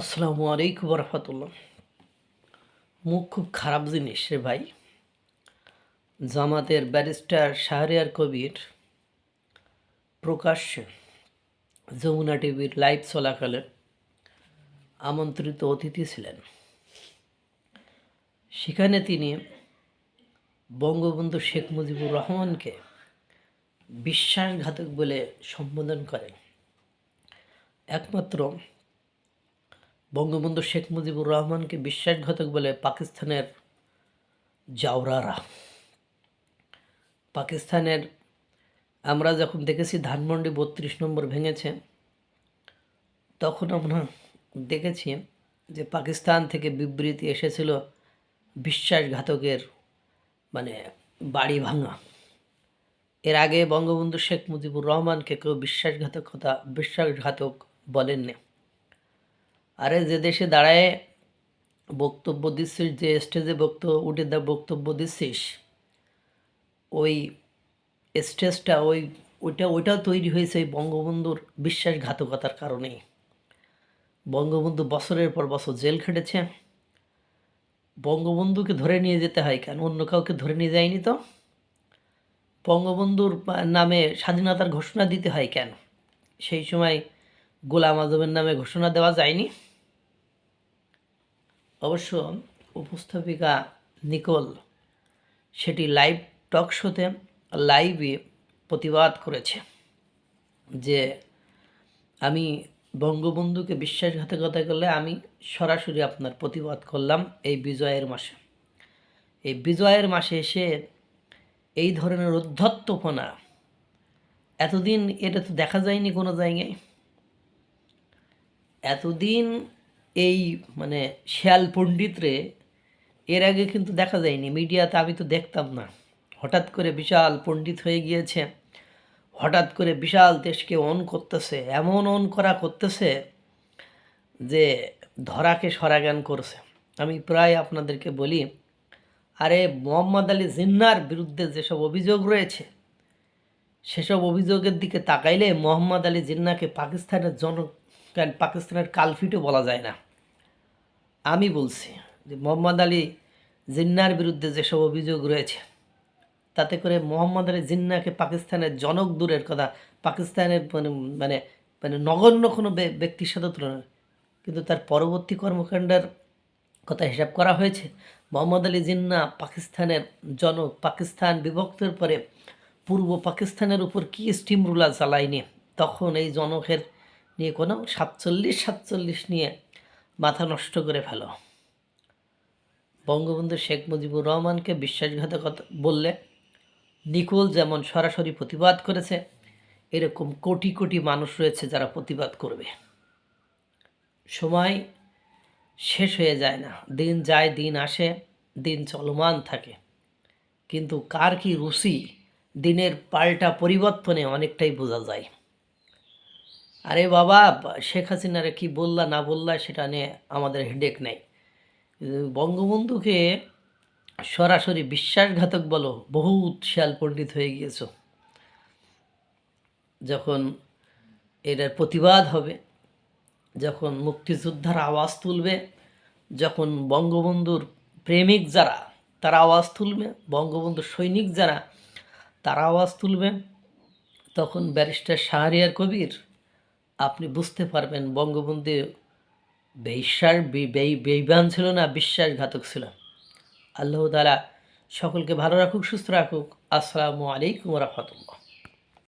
আসসালামু আলাইকুম রহমতুল্লাহ। মুখ খুব খারাপ জিনিস রে ভাই। জামাতের ব্যারিস্টার শাহরিয়ার কবির প্রকাশ্যে যমুনা টিভির লাইভ চলাকালে আমন্ত্রিত অতিথি ছিলেন। সেখানে তিনি বঙ্গবন্ধু শেখ মুজিবুর রহমানকে বিশ্বাসঘাতক বলে সম্বোধন করেন। একমাত্র বঙ্গবন্ধু শেখ মুজিবুর রহমানকে বিশ্বাসঘাতক বলে পাকিস্তানের জাওরারা। পাকিস্তানের, আমরা যখন দেখেছি ধানমন্ডি বত্রিশ নম্বর ভেঙেছে, তখন আমরা দেখেছি যে পাকিস্তান থেকে বিবৃতি এসেছিল বিশ্বাসঘাতকের মানে বাড়ি ভাঙা। এর আগে বঙ্গবন্ধু শেখ মুজিবুর রহমানকে কেউ বিশ্বাসঘাতকতা, বিশ্বাসঘাতক বলেননি। আরে যে দেশে দাঁড়ায় বক্তব্য দিচ্ছিস, যে স্টেজে বক্তব্য উঠে দা বক্তব্য দিচ্ছিস, ওই স্টেজটা ওই, ওইটা ওইটাও তৈরি হয়েছে ওই বঙ্গবন্ধুর বিশ্বাসঘাতকতার কারণেই বঙ্গবন্ধু বছরের পর বছর জেল খেটেছে। বঙ্গবন্ধুকে ধরে নিয়ে যেতে হয় কেন? অন্য কাউকে ধরে নিয়ে যায়নি তো? বঙ্গবন্ধুর নামে স্বাধীনতার ঘোষণা দিতে হয় কেন? সেই সময় গোলাম আজমের নামে ঘোষণা দেওয়া যায়নি। অবশ্য উপস্থাপিকা নিকোল সেটি লাইভ টক শোতে লাইভে প্রতিবাদ করেছে যে আমি বঙ্গবন্ধুকে বিশ্বাসঘাতকতা করলে আমি সরাসরি আপনার প্রতিবাদ করলাম এই বিজয়ের মাসে। এই বিজয়ের মাসে এসে এই ধরনের উদ্ধত্তপনা, এতদিন এটা তো দেখা যায়নি কোনো জায়গায়। এতদিন এই মানে শিয়াল পণ্ডিতরে এর আগে কিন্তু দেখা যায়নি। মিডিয়াতে আমি তো দেখতাম না। হঠাৎ করে বিশাল পণ্ডিত হয়ে গিয়েছে। হঠাৎ করে বিশাল দেশকে অন করতেছে, এমন অন করা করতেছে যে ধরাকে সরাগান করছে। আমি প্রায় আপনাদেরকে বলি, আরে মোহাম্মদ আলী জিন্নার বিরুদ্ধে যেসব অভিযোগ রয়েছে, সেসব অভিযোগের দিকে তাকাইলে মোহাম্মদ আলী জিন্নাকে পাকিস্তানের জন পাকিস্তানের কালফিটও বলা যায় না। আমি বলছি যে মোহাম্মদ আলী জিন্নার বিরুদ্ধে যেসব অভিযোগ রয়েছে, তাতে করে মোহাম্মদ আলী জিন্নাকে পাকিস্তানের জনক দূরের কথা, পাকিস্তানের মানে মানে মানে নগণ্য কোনো ব্যক্তির সাথে তুলনা কিন্তু তার পরবর্তী কর্মকাণ্ডের কথা হিসাব করা হয়েছে, মোহাম্মদ আলী জিন্না পাকিস্তানের জনক, পাকিস্তান বিভক্তের পরে পূর্ব পাকিস্তানের উপর কী স্টিম রুলার চালায়নি, তখন এই জনকের নিয়ে কোনো সাতচল্লিশ সাতচল্লিশ নিয়ে মাথা নষ্ট করে ফেলো। বঙ্গবন্ধু শেখ মুজিবুর রহমানকে বিশ্বাসঘাতকতা বললে নিকোল যেমন সরাসরি প্রতিবাদ করেছে, এরকম কোটি কোটি মানুষ রয়েছে যারা প্রতিবাদ করবে। সময় শেষ হয়ে যায় না, দিন যায়, দিন আসে, দিন চলমান থাকে। কিন্তু কার কি রুচি, দিনের পাল্টা পরিবর্তনে অনেকটাই বোঝা যায়। আরে বাবা, শেখ হাসিনারে কি বললা না বললা সেটা নিয়ে আমাদের হেডেক নেই। বঙ্গবন্ধুকে সরাসরি বিশ্বাসঘাতক বলো, বহুত শিয়াল পণ্ডিত হয়ে গিয়েছ। যখন এটার প্রতিবাদ হবে, যখন মুক্তিযোদ্ধার আওয়াজ তুলবে, যখন বঙ্গবন্ধুর প্রেমিক যারা, তারা আওয়াজ তুলবে, বঙ্গবন্ধুর সৈনিক যারা, তারা আওয়াজ তুলবে, তখন ব্যারিস্টার শাহরিয়ার কবির আপনি বুঝতে পারবেন বঙ্গবন্ধু বিশ্বাস বেইবান ছিল না, বিশ্বাসঘাতক ছিল। আল্লাহ তালা সকলকে ভালো রাখুক, সুস্থ রাখুক। আসসালামু আলাইকুম রহমতুল্লাহ।